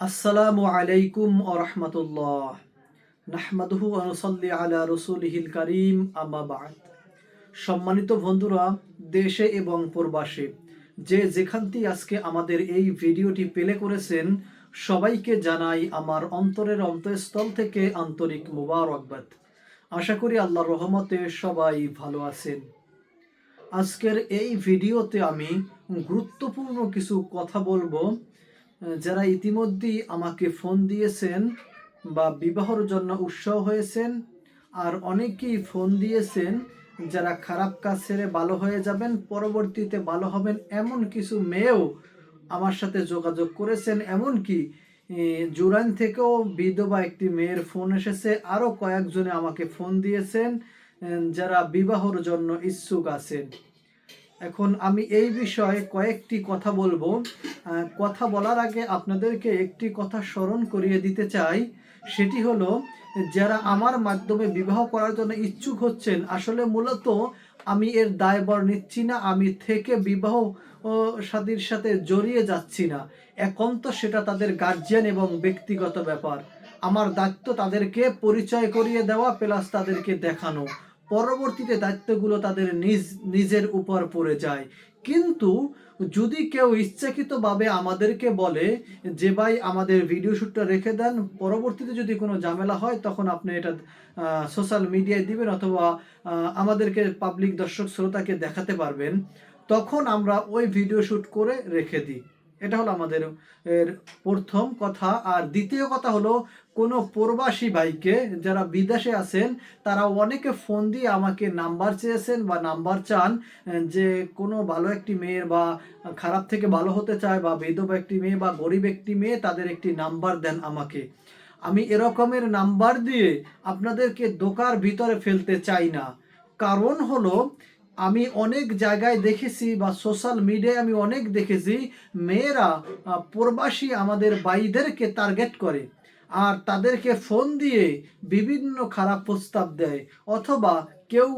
আসসালামু আলাইকুম ও রহমতুল্লাহ। নাহমাদুহু অনুসল্লি আলা রসুলহিল করিম আম্মাবাদ সম্মানিত বন্ধুরা, দেশে এবং প্রবাসে, যে যেখানটি আজকে আমাদের এই ভিডিওটি পেলে করেছেন, সবাইকে জানাই আমার অন্তরের অন্তঃস্থল থেকে আন্তরিক মুবারকবাদ। আশা করি আল্লাহর রহমতে সবাই ভালো আছেন। আজকের এই ভিডিওতে আমি গুরুত্বপূর্ণ কিছু কথা বলব। যারা ইতিমধ্যেই আমাকে ফোন দিয়েছেন বা বিবাহর জন্য উৎসাহ হয়েছেন, আর অনেকেই ফোন দিয়েছেন, যারা খারাপ কাজ ছেড়ে ভালো হয়ে যাবেন, পরবর্তীতে ভালো হবেন এমন কিছু মেয়েও আমার সাথে যোগাযোগ করেছেন। এমনকি জুরাইন থেকেও বিধবা একটি মেয়ের ফোন এসেছে, আরও কয়েকজনে আমাকে ফোন দিয়েছেন যারা বিবাহর জন্য ইচ্ছুক আছেন। এখন আমি এই বিষয়ে কয়েকটি কথা বলব। কথা বলার আগে আপনাদেরকে একটি কথা স্মরণ করিয়ে দিতে চাই। সেটি হলো, যারা আমার মাধ্যমে বিবাহ করার জন্য ইচ্ছুক হচ্ছেন, আসলে মূলত আমি এর দায়বর নিচ্ছি না, আমি থেকে বিবাহ সাদীর সাথে জড়িয়ে যাচ্ছি না। এখন তো সেটা তাদের গার্জিয়ান এবং ব্যক্তিগত ব্যাপার। আমার দায়িত্ব তাদেরকে পরিচয় করিয়ে দেওয়া প্লাস তাদেরকে দেখানো। পরবর্তীতে দায়িত্বগুলো তাদের নিজ, নিজের উপর পড়ে যায়। কিন্তু যদি কেউ ইচ্ছাকৃতভাবে আমাদেরকে বলে যে, ভাই, আমাদের ভিডিও শ্যুটটা রেখে দেন, পরবর্তীতে যদি কোনো ঝামেলা হয়, তখন আপনি এটা সোশ্যাল মিডিয়ায় দিবেন অথবা আমাদেরকে পাবলিক দর্শক শ্রোতাকে দেখাতে পারবেন। তখন আমরা ওই ভিডিও শ্যুট করে রেখে দিই। এটা হলো আমাদের এর প্রথম কথা। আর দ্বিতীয় কথা হলো, কোনো প্রবাসী ভাইকে যারা বিদেশে আছেন, তারা অনেকে ফোন দিয়ে আমাকে নাম্বার চেয়েছেন বা নাম্বার চান যে কোনো ভালো একটি মেয়ের বা খারাপ থেকে ভালো হতে চায় বা বিধবা একটি মেয়ে বা গরিব একটি মেয়ে, তাদের একটি নাম্বার দেন আমাকে। আমি এরকমের নাম্বার দিয়ে আপনাদেরকে দোকার ভিতরে ফেলতে চাই না। কারণ হলো আমি অনেক জায়গায় দেখেছি বা সোশ্যাল মিডিয়ায় আমি অনেক দেখেছি, মেয়েরা প্রবাসী আমাদের বাইদেরকে টার্গেট করে আর তাদেরকে ফোন দিয়ে বিভিন্ন খারাপ প্রস্তাব দেয় অথবা কেউ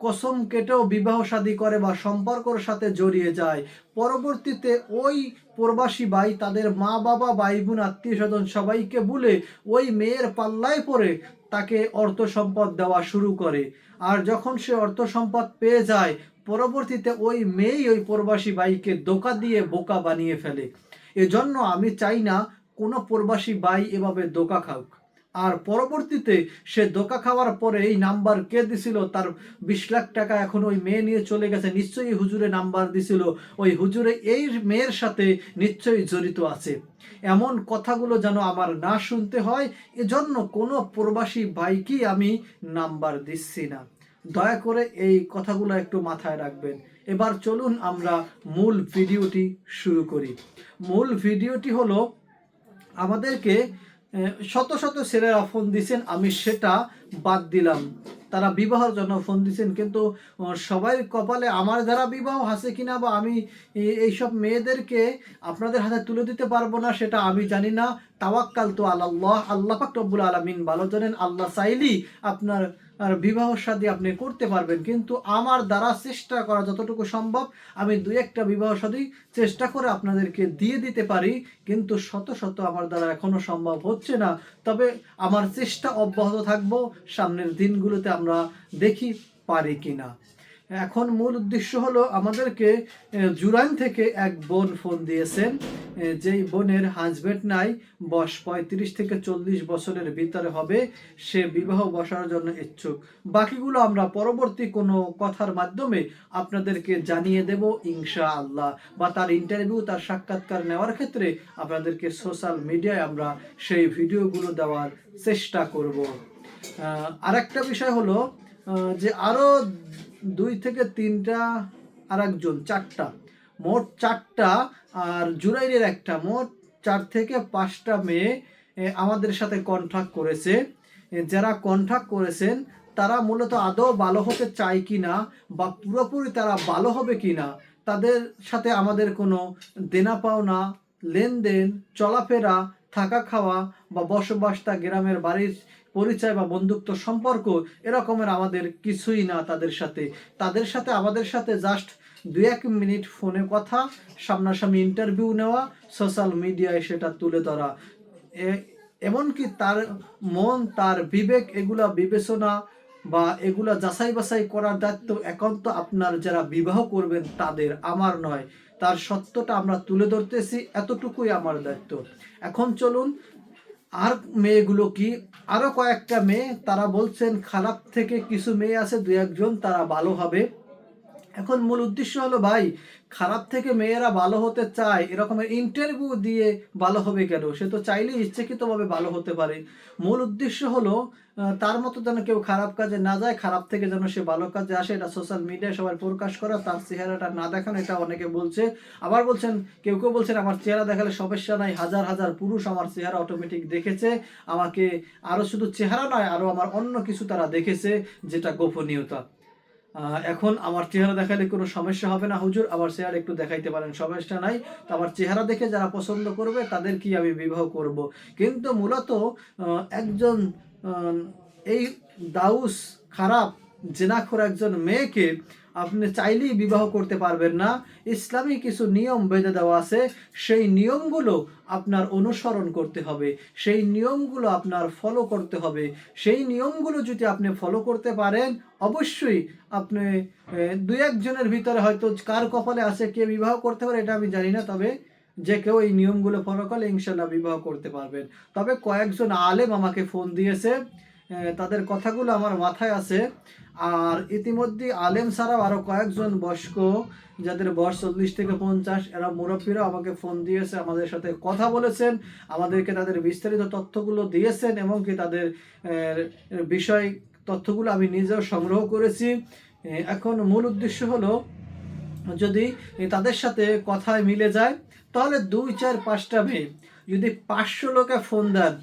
কসম কেটেও বিবাহ শাদী করে বা সম্পর্কর সাথে জড়িয়ে যায়। পরবর্তীতে ওই প্রবাসী ভাই তাদের মা বাবা ভাই বোন আত্মীয় স্বজন সবাইকে বলে ওই মেয়ের পাল্লায় পড়ে তাকে অর্থ সম্পদ দেওয়া শুরু করে। আর যখন সে অর্থ সম্পদ পেয়ে যায়, পরবর্তীতে ওই মেয়েই ওই প্রবাসী বাইকে দোকা দিয়ে বোকা বানিয়ে ফেলে। এজন্য আমি চাই না কোনো প্রবাসী বাই এভাবে দোকা খাক। আর পরবর্তীতে সে ধোকা খাওয়ার পরে এই নাম্বার কে দিছিল? তার বিশ লাখ টাকা এখন ওই মেয়ে নিয়ে চলে গেছে। নিশ্চয়ই হুজুরে নাম্বার দিছিল। ওই হুজুরে এই মেয়ের সাথে নিশ্চয়ই জড়িত আছে। এমন কথাগুলো যেন আমার না শুনতে হয়, এজন্য কোনো প্রবাসী ভাইকেই আমি নাম্বার দিচ্ছি না। দয়া করে এই কথাগুলো একটু মাথায় রাখবেন। এবার চলুন আমরা মূল ভিডিওটি শুরু করি। মূল ভিডিওটি হলো আমাদেরকে শত শত ছেলেরা ফোন দিছেন, আমি সেটা বাদ দিলাম। তারা বিবাহর জন্য ফোন দিছেন, কিন্তু সবাই কপালে আমার দ্বারা বিবাহ আছে কিনা বা আমি এই- এইসব মেয়েদেরকে আপনাদের হাতে তুলে দিতে পারব না, সেটা আমি জানি না। তাওয়াক্কাল তো আল্লাহ আল্লাহ পাক আলমিন ভালো জানেন, আল্লাহ সাইলি আপনার বিবাহ সাদী আপনি করতে পারবেন, কিন্তু আমার দ্বারা চেষ্টা করা যতটুকু সম্ভব, আমি দু একটা বিবাহ সাদী চেষ্টা করে আপনাদেরকে দিয়ে দিতে পারি, কিন্তু শত শত আমার দ্বারা এখনও সম্ভব হচ্ছে না। তবে আমার চেষ্টা অব্যাহত থাকব, সামনের দিনগুলোতে আমরা দেখি পারি কিনা। এখন মূল উদ্দেশ্য হলো আমাদেরকে জুরাইন থেকে এক বোন ফোন দিয়েছেন যেই বোনের হাজবেন্ড নাই, বয়স পঁয়ত্রিশ থেকে চল্লিশ বছরের ভিতরে হবে, সে বিবাহ বসার জন্য ইচ্ছুক। বাকিগুলো আমরা পরবর্তী কোনো কথার মাধ্যমে আপনাদেরকে জানিয়ে দেব ইনশা আল্লাহ বা তার ইন্টারভিউ তার সাক্ষাৎকার নেওয়ার ক্ষেত্রে আপনাদেরকে সোশ্যাল মিডিয়ায় আমরা সেই ভিডিওগুলো দেওয়ার চেষ্টা করব। আরেকটা বিষয় হলো যে আরও দুই থেকে তিনটা আর একজন চারটা। মোট চারটা আর জুরাইনের একটা। মোট চার থেকে পাঁচটা মেয়ে আমাদের সাথে কন্ট্রাক্ট করেছে। যারা কন্ট্রাক্ট করেছেন, তারা মূলত আদৌ ভালো হতে চায় কি না বা পুরোপুরি তারা ভালো হবে কি না তাদের সাথে আমাদের কোনো দেনা পাওনা, লেনদেন, চলাফেরা, থাকা খাওয়া বা বসবাস তা গ্রামের বাড়ির পরিচয় বা বন্ধুত্ব সম্পর্ক এরকমের আমাদের কিছুই না তাদের সাথে। তাদের সাথে আমাদের সাথে জাস্ট দু এক মিনিট ফোনে কথা, সামনাসামনি ইন্টারভিউ নেওয়া সোশ্যাল মিডিয়ায় সেটা তুলে ধরা। এমনকি তার মন, তার বিবেক, এগুলা বিবেচনা বা এগুলা যাচাই বাছাই করার দায়িত্ব একান্ত আপনার যারা বিবাহ করবেন তাদের, আমার নয়। তার সত্যটা আমরা তুলে ধরতেছি, এতটুকুই আমার দায়িত্ব। এখন চলুন আর মেয়েগুলো কি? আরও কয়েকটা মেয়ে। তারা বলছেন, খারাপ থেকে কিছু মেয়ে আছে দু একজন, তারা ভালো হবে। এখন মূল উদ্দেশ্য হলো, ভাই খারাপ থেকে মেয়েরা ভালো হতে চায় এরকমের ইন্টারভিউ দিয়ে ভালো হবে কেন? সে তো চাইলেই ইচ্ছাকৃতভাবে ভালো হতে পারে। মূল উদ্দেশ্য হলো তার মতো যেন কেউ খারাপ কাজে না যায়, খারাপ থেকে যেন সে ভালো কাজে আসে। এটা সোশ্যাল মিডিয়ায় সবাই প্রকাশ করা, তার চেহারাটা না দেখানো, এটা অনেকে বলছে। আবার বলছেন, কেউ কেউ বলছেন, আমার চেহারা দেখালে সমস্যা নাই, হাজার হাজার পুরুষ আমার চেহারা অটোমেটিক দেখেছে। আমাকে আরও শুধু চেহারা নয়, আরও আমার অন্য কিছু তারা দেখেছে, যেটা গোপনীয়তা। এখন আমার চেহারা দেখালে কোনো সমস্যা হবে না, হুজুর। আমার চেহারা একটু দেখাইতে পারেন, সমস্যা নাই। তো আমার চেহারা দেখে যারা পছন্দ করবে, তাদের কি আমি বিবাহ করব? কিন্তু মূলত একজন এই দাউস খারাপ, জেনাখোর একজন মেয়েকে আপনি চাইলেই বিবাহ করতে পারবেন না। ইসলামী কিছু নিয়ম বেঁধে দেওয়া আছে। সেই নিয়মগুলো আপনার অনুসরণ করতে হবে। সেই নিয়মগুলো আপনার ফলো করতে হবে। সেই নিয়মগুলো যদি আপনি ফলো করতে পারেন, অবশ্যই আপনি দু একজনের ভিতরে হয়তো কার কপালে আছে, কে বিবাহ করতে পারে, এটা আমি জানি না। তবে যে কেউ এই নিয়মগুলো ফলো করলে ইনশাল্লাহ বিবাহ করতে পারবেন। তবে কয়েকজন আলেম আমাকে ফোন দিয়েছে। তাদের কথাগুলো আমার মাথায় আছে। আর ইতিমধ্যে আলেম ছাড়াও আরও কয়েকজন বয়স্ক, যাদের বয়স চল্লিশ থেকে পঞ্চাশ, এরা মুরব্বীরা আমাকে ফোন দিয়েছে, আমাদের সাথে কথা বলেছেন, আমাদেরকে তাদের বিস্তারিত তথ্যগুলো দিয়েছেন এবং কি তাদের বিষয় তথ্যগুলো আমি নিজেও সংগ্রহ করেছি। এখন মূল উদ্দেশ্য হলো, যদি তাদের সাথে কথায় মিলে যায়, তাহলে দুই চার পাঁচটা মেয়ে, যদি পাঁচশো লোকে ফোন দেন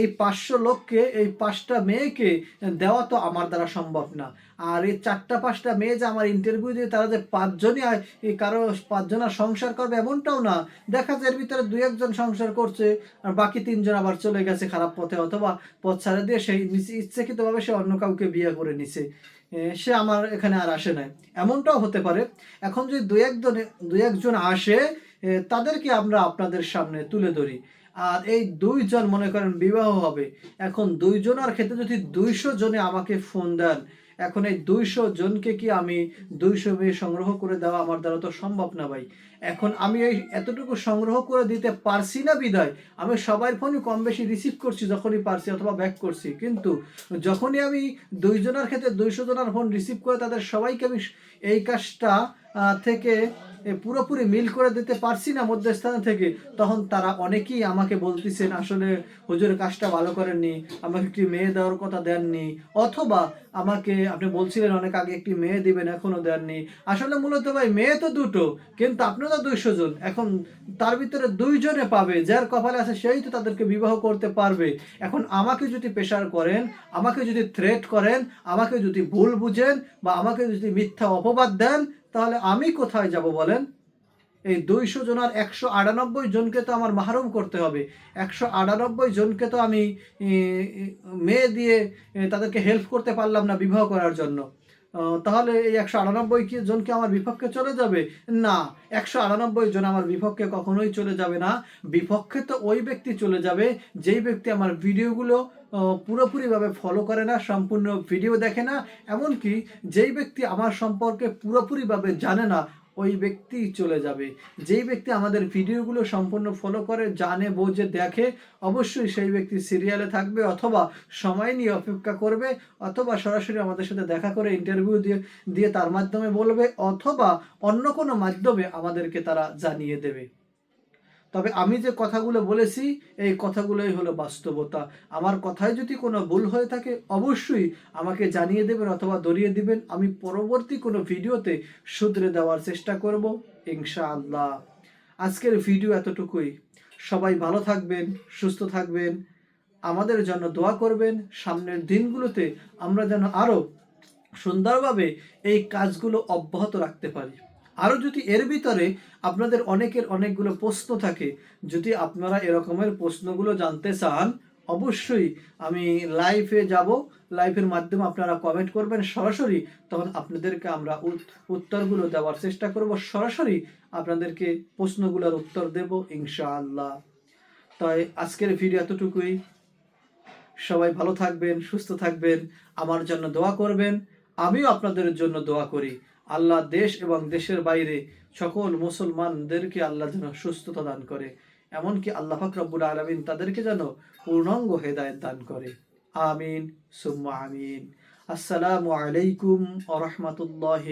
এই পাঁচশো লোককে, এই পাঁচটা মেয়েকে দেওয়া তো আমার দ্বারা সম্ভব না। আর এই চারটা পাঁচটা মেয়ে যে আমার ইন্টারভিউ দিয়ে তারা যে পাঁচজনই কারও পাঁচজনের সংসার করবে এমনটাও না। দেখা যায় এর ভিতরে দুই একজন সংসার করছে, আর বাকি তিনজন আবার চলে গেছে খারাপ পথে, অথবা পথ ছাড়া দিয়ে সেই ইচ্ছাকৃতভাবে সে অন্য কাউকে বিয়ে করে নিছে। সে আমার এখানে আর আসে নাই। এমনটাও হতে পারে। এখন যদি দুই একজন দুই একজন আসে তাদেরকে আমরা আপনাদের সামনে তুলে ধরি। আর এই দুইজন, মনে করেন, বিবাহ হবে। এখন দুইজনের ক্ষেত্রে যদি দুইশো জনে আমাকে ফোন দেন, এখন এই দুইশো জনকে কি আমি দুইশো মেয়ে সংগ্রহ করে দেওয়া আমার দ্বারা তো সম্ভব না ভাই? এখন আমি এই এতটুকু সংগ্রহ করে দিতে পারছি না বিদায়। আমি সবার ফোনই কম বেশি রিসিভ করছি, যখনই পারছি অথবা ব্যাক করছি। কিন্তু যখনই আমি দুইজনের ক্ষেত্রে দুইশো জনের ফোন রিসিভ করে তাদের সবাইকে আমি এই কাজটা থেকে পুরোপুরি মিল করে দিতে পারছি না মধ্যস্থান থেকে, তখন তারা অনেকেই আমাকে বলতেছেন, আসলে হুজুর কাজটা ভালো করেননি, আমাকে একটি মেয়ে দেওয়ার কথা দেননি। অথবা আমাকে, আপনি বলছিলেন অনেক আগে একটি মেয়ে দিবেন, এখনও দেননি। আসলে মূলত ভাই, মেয়ে তো দুটো, কিন্তু আপনারা তো দুইশো জন। এখন তার ভিতরে দুইজনে পাবে, যার কপালে আছে সেই তো তাদেরকে বিবাহ করতে পারবে। এখন আমাকে যদি প্রেশার করেন, আমাকে যদি থ্রেট করেন, আমাকে যদি ভুল বুঝেন বা আমাকে যদি মিথ্যা অপবাদ দেন, তাহলে আমি কোথায় যাব বলেন? এই দুইশো জনের একশো আটানব্বই জনকে তো আমার মাহরুম করতে হবে। একশো আটানব্বই জনকে তো আমি মেয়ে দিয়ে তাদেরকে হেল্প করতে পারলাম না বিবাহ করার জন্য। তাহলে এই একশো আটানব্বই কি জনকে আমার বিপক্ষে চলে যাবে? না, একশো আটানব্বই জন আমার বিপক্ষে কখনোই চলে যাবে না। বিপক্ষে তো ওই ব্যক্তি চলে যাবে, যেই ব্যক্তি আমার ভিডিওগুলো পুরোপুরিভাবে ফলো করে না, সম্পূর্ণ ভিডিও দেখে না। এমনকি যেই ব্যক্তি আমার সম্পর্কে পুরোপুরিভাবে জানে না ওই ব্যক্তি চলে যাবে। যেই ব্যক্তি আমাদের ভিডিওগুলো সম্পূর্ণ ফলো করে, জানে, বোঝে, দেখে, অবশ্যই সেই ব্যক্তি সিরিয়ালে থাকবে অথবা সময় নিয়ে অপেক্ষা করবে অথবা সরাসরি আমাদের সাথে দেখা করে ইন্টারভিউ দিয়ে দিয়ে তার মাধ্যমে বলবে অথবা অন্য কোনো মাধ্যমে আমাদেরকে তারা জানিয়ে দেবে। তবে আমি যে কথাগুলো বলেছি, এই কথাগুলোই হলো বাস্তবতা। আমার কথায় যদি কোনো ভুল হয়ে থাকে, অবশ্যই আমাকে জানিয়ে দেবেন অথবা ধরিয়ে দিবেন। আমি পরবর্তী কোনো ভিডিওতে শুধরে দেওয়ার চেষ্টা করব, ইনশাআল্লাহ। আজকের ভিডিও এতটুকুই। সবাই ভালো থাকবেন, সুস্থ থাকবেন। আমাদের জন্য দোয়া করবেন। সামনের দিনগুলোতে আমরা যেন আরও সুন্দরভাবে এই কাজগুলো অব্যাহত রাখতে পারি। আরও যদি এর ভিতরে আপনাদের অনেকের অনেকগুলো প্রশ্ন থাকে, যদি আপনারা এরকমের প্রশ্নগুলো জানতে চান, অবশ্যই আমি লাইভে যাব। লাইভের মাধ্যমে আপনারা কমেন্ট করবেন। সরাসরি তখন আপনাদেরকে আমরা উত- উত্তরগুলো দেওয়ার চেষ্টা করব। সরাসরি আপনাদেরকে প্রশ্নগুলোর উত্তর দেব ইনশাআল্লাহ। তাই আজকের ভিডিও এতটুকুই। সবাই ভালো থাকবেন, সুস্থ থাকবেন। আমার জন্য দোয়া করবেন। আমিও আপনাদের জন্য দোয়া করি। আল্লাহ দেশ এবং দেশের বাইরে সকল মুসলমানদেরকে আল্লাহ যেন সুস্থতা দান করে, এমনকি আল্লাহ ফাকরাবুল আলমিন তাদেরকে যেন পূর্ণাঙ্গ হেদায়ত দান করে। আমিন, সুম্মা আমিন। আসসালামু আলাইকুম আ রহমতুল্লাহ